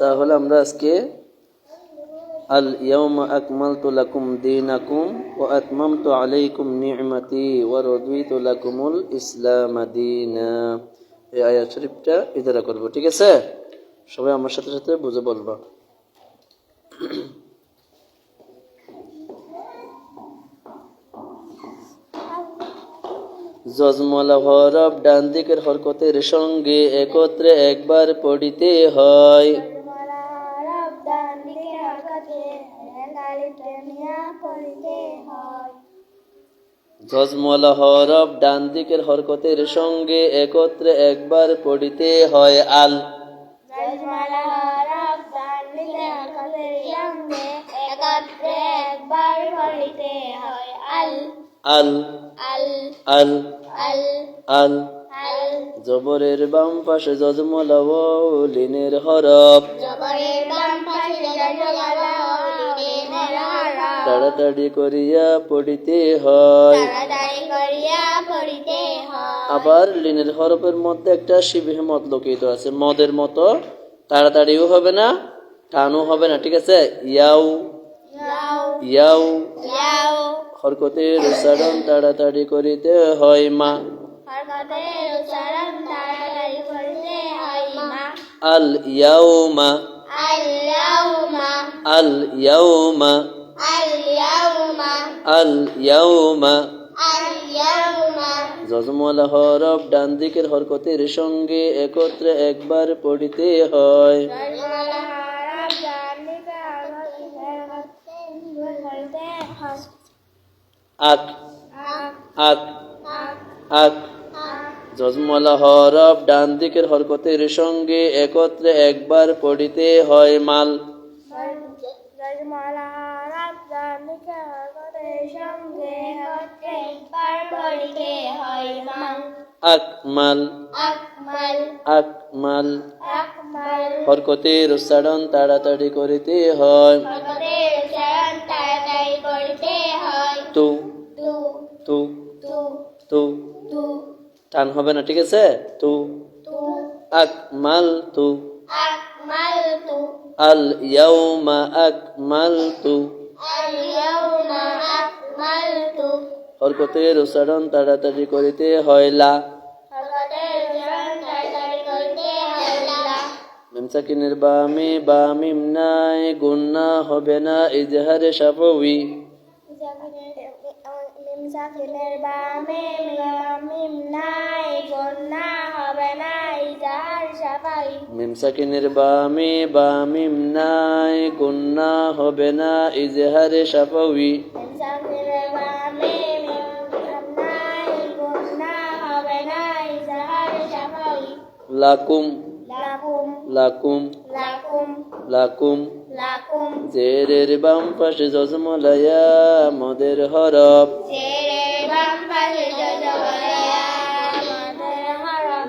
তাহলে আমরা আজকে আল ইয়াউমা আকমালতু লাকুম দীনাকুম ওয়া আতমামতু আলাইকুম নি'মাতি ওয়া রাদিতু লাকুমুল ইসলাম দীনা। এই আয়াত শরীফটা ইদারা করব, ঠিক আছে? সবাই আমার সাথে সাথে বুঝে বলবা। জজমলা হরফ ডান দিকের হরকতের সঙ্গে একত্রে একবার পড়িতে হয়। জজমলা হরফ ডান দিকের হরকতের সঙ্গে একত্রে একবার পড়িতে হয় আল। আল। আল। আল। আল। আল। জবরের বাম পাশে জজমলা লিনের হরফ। তাড়াতাড়ি করিয়া পড়িতে হয়। আবার লিনের হরফের মধ্যে একটা শিবিহ মত লোকিত আছে। মদের মতো তাড়াতাড়িও হবে না টানও হবে না ঠিক আছে? ইয়াও। ইয়াও। যাও হরকতের উচ্চারণ তাড়াতাড়ি করিতে হয় মা। হরকতের উচ্চারণ তাড়াতাড়ি করতে হয় মা আল ইয়াউমা আল ইয়াউমা আল ইয়াউমা আল-ইয়াউমা জজমলা হরফ ডান দিকের হরকতের সঙ্গে একত্রে একবার পড়িতে হয়। আক। আক। আক। জজমলা হরফ ডান দিকের হরকতের সঙ্গে একত্রে একবার পড়িতে হয় মাল। আকমাল। আকমাল। হরকতের উচ্চারণ তাড়াতাড়ি করিতে হয়। তু। তু। তু। টান হবে না ঠিক আছে? তু। আকমাল তু আল ইয়াউমা আকমাল তু হরকতের উচ্চারণ তাড়াতাড়ি করিতে হয় লা। মিমসাকিনের বামে বা মিম নাই গুন্না হবে না ইজহারে সাফবি মিম সাকিনের বামে মিম নাই গন্না হবে না ইজাহার সাফাই। মিমসাকিনের বামে বা মিম নাই গুন্না হবে না ইজহারে সাফবি মিম সাকিনের বামে নাই গন্না হবে না ইজাহার লাকুম লাকুম। লাকুম। লাকুম। লাকুম। লাকুম। জেরের বাম পাশে জজমলায়া মদের হরফ।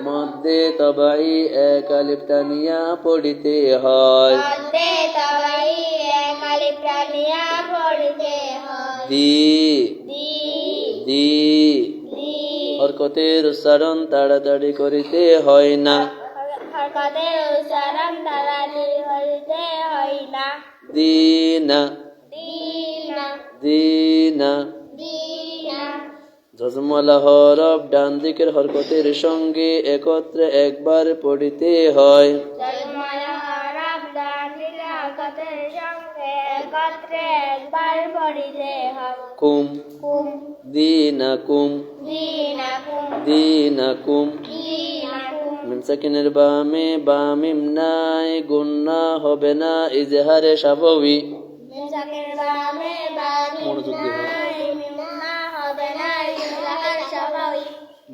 মধ্যে তবাই এক আলিফ টানিয়া পড়িতে হয়। দি। দি। হরকতের উচ্চারণ তাড়াতাড়ি করিতে হয় না। হরকতের উচ্চারণ করিতে হয় না। দিনা। দিনা। দিনা। হরফ ডান দিকের হরকতের সঙ্গে একত্রে একবার পড়িতে হয়। হয়। কুম। কুম। দিনা কুম দিনা কুম দিনা কুম দিনা কুম মিমসাকিনের বামে বামিম নাই গুন্না হবে না ইজহারে সবাই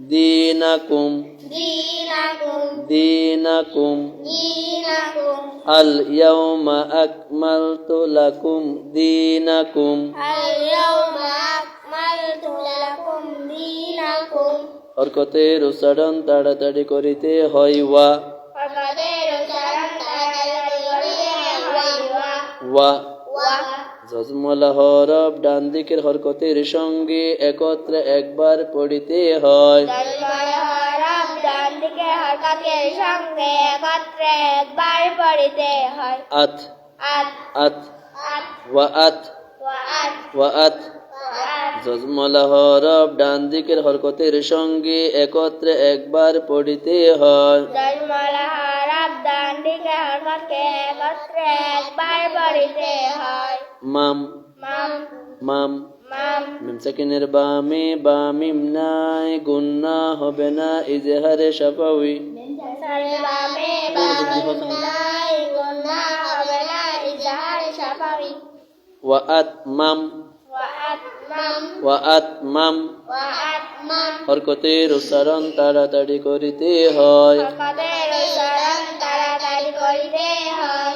দিনাকুম। দিনাকুম। দিনাকুম। দিনাকুম। আল ইয়াউমা আকমালতু লাকুম দিনাকুম। আল-ইয়াউমা আকমালতু হরকতের উচ্চারণ তাড়াতাড়ি করিতে হয় ওয়া। ওয়া হরফ ডান হরকতের সঙ্গে একত্রে একবার পড়িতে হয়। আত। আত। ওয়া আত। আত। হরফ ডান দিকের হরকতের সঙ্গে একত্রে একবার পড়িতে হয়। মাম। মাম। মাম। সাকিনের বামে বামিম নাই গুন্না হবে না ইজহারে সাফাউি সারে বামে বাম নাই গুনাহ হবে না ইজহার সাফাবি ওয়া আত মাম। ওয়া আত মাম ওয়া আত মাম ওয়া হরকতের উচ্চারণ তাড়াতাড়ি করিতে হয়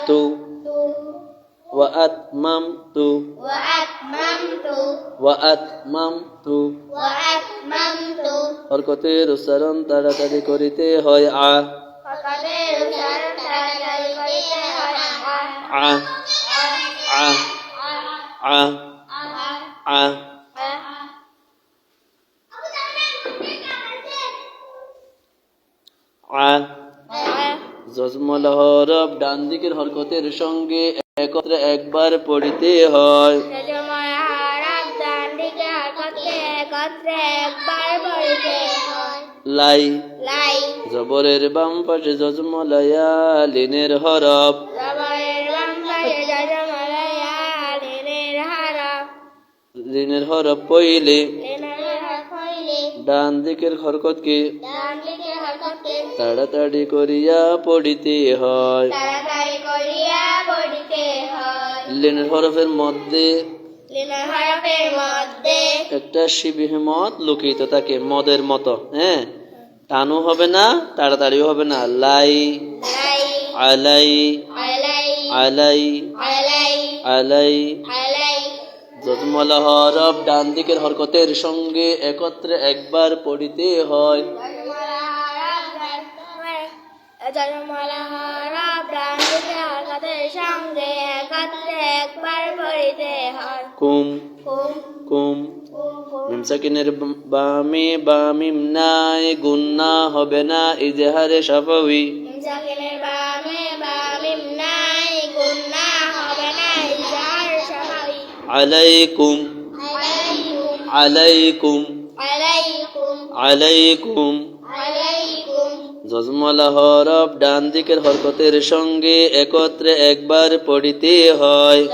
তু তু মাম তু ওয়া মাম তু হরকতের উচ্চারণ তাড়াতাড়ি করিতে হয় আ আ আ আ আ জজমল হরফ ডান দিকের হরকতের সঙ্গে একত্রে একবার পড়িতে হয়। লাই। লাই। জবরের বাম পাশে জজমলায়া লিনের হরফ লিনের হরফ পইলে ডান দিকের হরকতকে তাড়াতাড়ি করিয়া পড়িতে হয়। তাড়াতাড়ি করিয়া পড়িতে হয়। লিনের হরফের মধ্যে লিনের হরফের মধ্যে একটা শিবিহমত লুকিত থাকে মদের মতো হ্যাঁ? টানও হবে না তাড়াতাড়িও হবে না। লাই লাই আলাই আলাই আলাই জজমলা হরফ ডান দিকের হরকতের সঙ্গে একত্রে একবার পড়িতে হয়। জন্মলা দিকে সঙ্গে একত্রে একবার পড়িতে হয় কুম কুম কুম মিম সাকিনের বামে বামিম নাই হবে না ইজহারে বামে নাই হবে না আলাইকুম আলাইকুম আলাইকুম আলাইকুম আলাইকুম। আলাইকুম। জজমলা হরফ ডান দিকের হরকতের সঙ্গে একত্রে একবার পড়িতে হয়।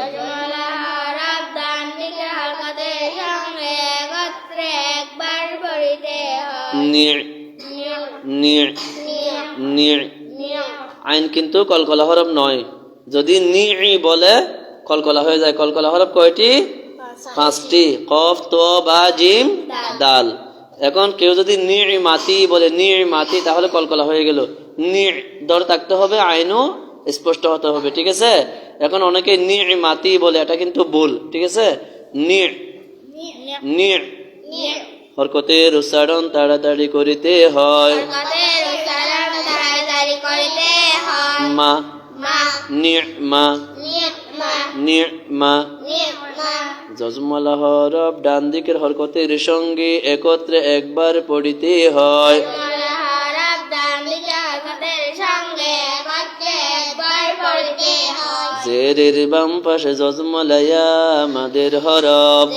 আইন কিন্তু কলকলা হরফ নয়। যদি নি বলে কলকলা হয়ে যায়। কলকলা হরফ কয়টি? পাঁচটি। কফ তো বা জিম দাল। এখন কেউ যদি নি মাতি বলে নি মাতি তাহলে কলকলা হয়ে গেল। নি দর থাকতে হবে আইনও স্পষ্ট হতে হবে ঠিক আছে? এখন অনেকে নি মাতি বলে এটা কিন্তু ভুল ঠিক আছে? নি নি হরকতের উচ্চারণ তাড়াতাড়ি করিতে হয়। মা মা নি মা নিয়মা নি মা নিয়মা জজমলা হরফ ডান দিকের হরকতের সঙ্গে একত্রে একবার পড়িতে হয়। জেরের বাম পাশে জজমলায়া আমাদের হরফ।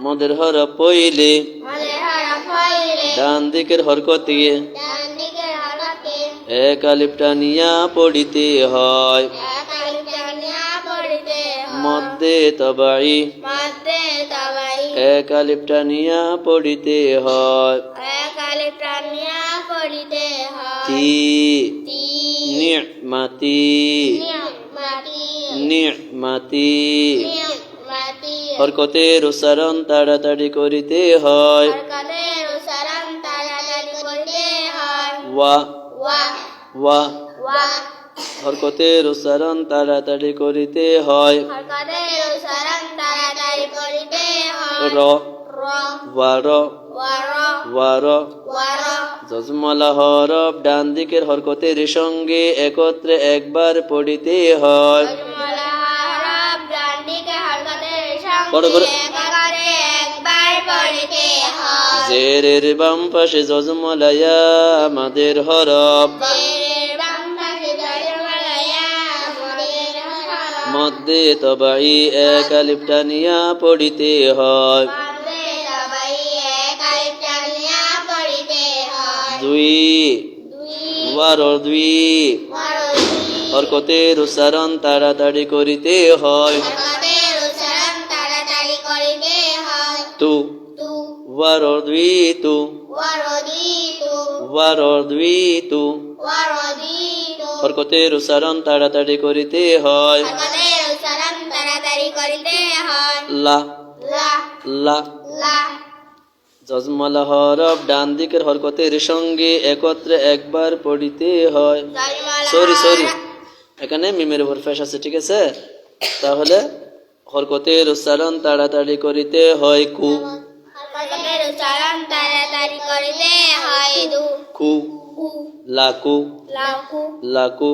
মদের হরফ পইলে। ডান দিকের হরকতে এক আলিফ টানিয়া পড়িতে হয়। মধ্যে তবাই মধ্যে তবাই এক আলিফ টানিয়া পড়িতে হয় এক আলিফ টানিয়া পড়িতে হয় তি তি নিমাতি নিয়মাতি নিমাতি নিয়মাতি হরকতের উচ্চারণ তাড়াতাড়ি করিতে হয় হরকতের উচ্চারণ তাড়াতাড়ি করিতে হয় ওয়া ওয়া ওয়া ওয়া হরকতের উচ্চারণ তাড়াতাড়ি করিতে হয়। র হরফ ডান দিকের হরকতের সঙ্গে একত্রে একবার পড়িতে হয়। জেরের বাম পাশে জজমলায়া আমাদের হরফ। মধ্যে তবাই এক আলিপটা নিয়া পড়িতে হয়। দুই ওয়ার দুই হরকতের উচ্চারণ তাড়াতাড়ি করিতে হয়। তু ওয়ার দুই তু ওয়ার দুই তু হরকতের উচ্চারণ তাড়াতাড়ি করিতে হয়। করিতে হয়। লা। লা। লা। লা। জজমালা হরফ ডান দিকের হরকতের সঙ্গে একত্রে একবার পড়িতে হয়। Sorry sorry. এখানে মিমের উপর ফেস আছে ঠিক আছে? তাহলে হরকতের উচ্চারণ তাড়াতাড়ি করিতে হয় কু। হরকতের উচ্চারণ তাড়াতাড়ি করিতে হয় দু। কু কু। লাকু লাকু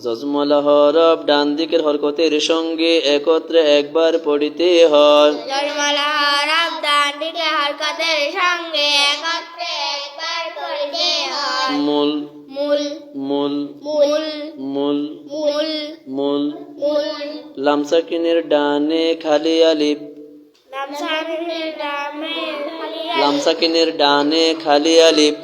জজমালা হরফ ডান দিকের হরকতের সঙ্গে একত্রে একবার পড়িতে হয়। হরফ ডান দিকে হরকতের সঙ্গে একত্রে একবার করিতে হয়। মূল। মূল। মূল। মূল। মূল। মূল। মূল। মূল। লামসাকিনের ডানে আলিফ। খালি আলিফ। লামসাকিনের ডানে খালি আলিফ।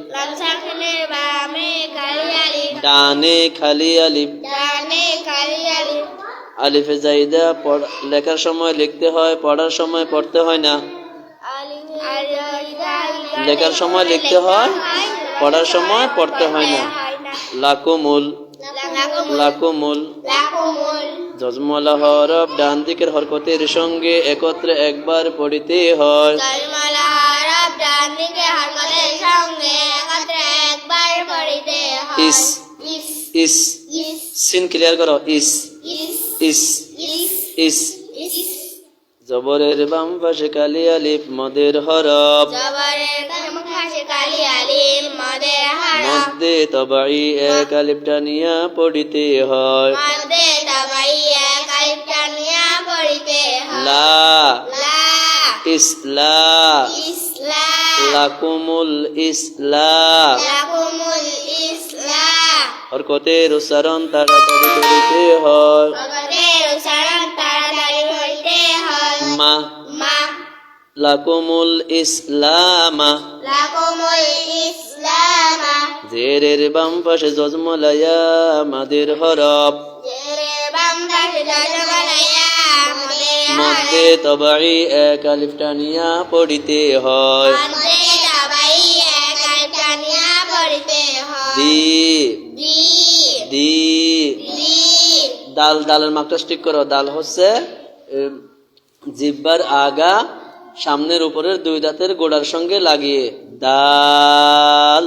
ডানে খালি আলিফ। ডানে খালি আলিফ। আলিফে জাইদা পড়- লেখার সময় লিখতে হয় পড়ার সময় পড়তে হয় না। লেখার সময় লিখতে হয় পড়ার সময় পড়তে হয় না। লাকুমুল। লাকুমুল। জজমলা হরফ ডান দিকের হরকতের সঙ্গে একত্রে একবার পড়িতে হয়। ইস ইস। সিন ক্লিয়ার করো ইস। ইস। ইস। জবরের বাম পাশে কালি আলিফ মদের হরফ। মধ্যে তবাই এক আলিফ টানিয়া পড়িতে হয়। লা। ইসলা ইসলাম লাকুমুল ইসলা লাকুমুল ইসলাম হরকতের উচ্চারণ তাড়াতাড়ি করিতে হয় মা লাকুমুল ইসলামা লাকুমুল ইসলাম জেরের বাম পাশে জজমলায়া মাদের হরফ জেরে বাম পাশে জজমালায়া আমাদের মধ্যে তবাই এক আলিফ টানিয়া পড়িতে হয় মধ্যে সবাই এক আলটানিয়া পড়িতে হয় দি দাল দালের মাকটা স্টিক করো। দাল হচ্ছে জিব্বার আগা সামনের উপরের দুই দাঁতের গোড়ার সঙ্গে লাগিয়ে। দাল।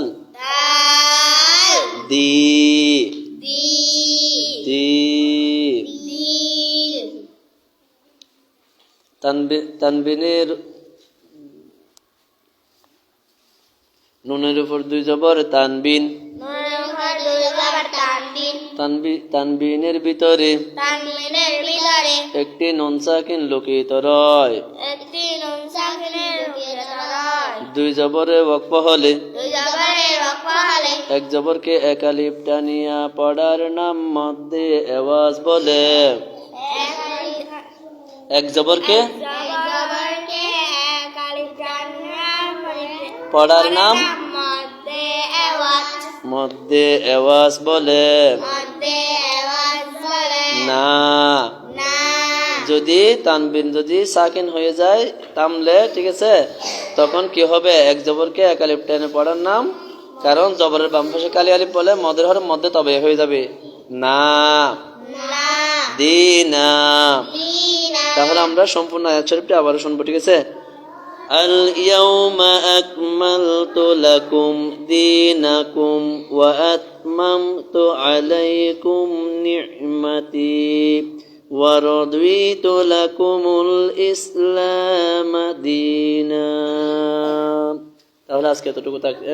দি তানবিনের নুনের উপর দুই জবর তানবিন। তানবিনের ভিতরে। তানবিনের ভিতরে। একটি নুন সাকিন লুকিত রয়। একটি নুন সাকিনের ভিতরে দুই জবরে ওয়াকফ হলে। দুই এক জবরকে একালিপ টানিয়া পড়ার নাম মধ্যে আওয়াজ বলে। এক জবরকে? পড়ার নাম? মধ্যে আওয়াজ বলে। না না যদি তানবিন যদি সাকিন হয়ে যায় তামলে ঠিক আছে তখন কি হবে এক জবরকে একালিপ টেনে পড়ার নাম কারণ জবরের বাম পাশে কালি আলিফ বলে মদের হরের মধ্যে তবে হয়ে যাবে না না দিনা দিনা তাহলে আমরা সম্পূর্ণ আয়াত শরীফটা আবারও শুনবো ঠিক আছে اليوم أكملت لكم دينكم وأتممت عليكم نعمتي ورضيت لكم الإسلام دينا তাহলে আজকে এতটুকু থাকবে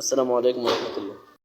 আসসালামু আলাইকুম রহমতুল্লাহ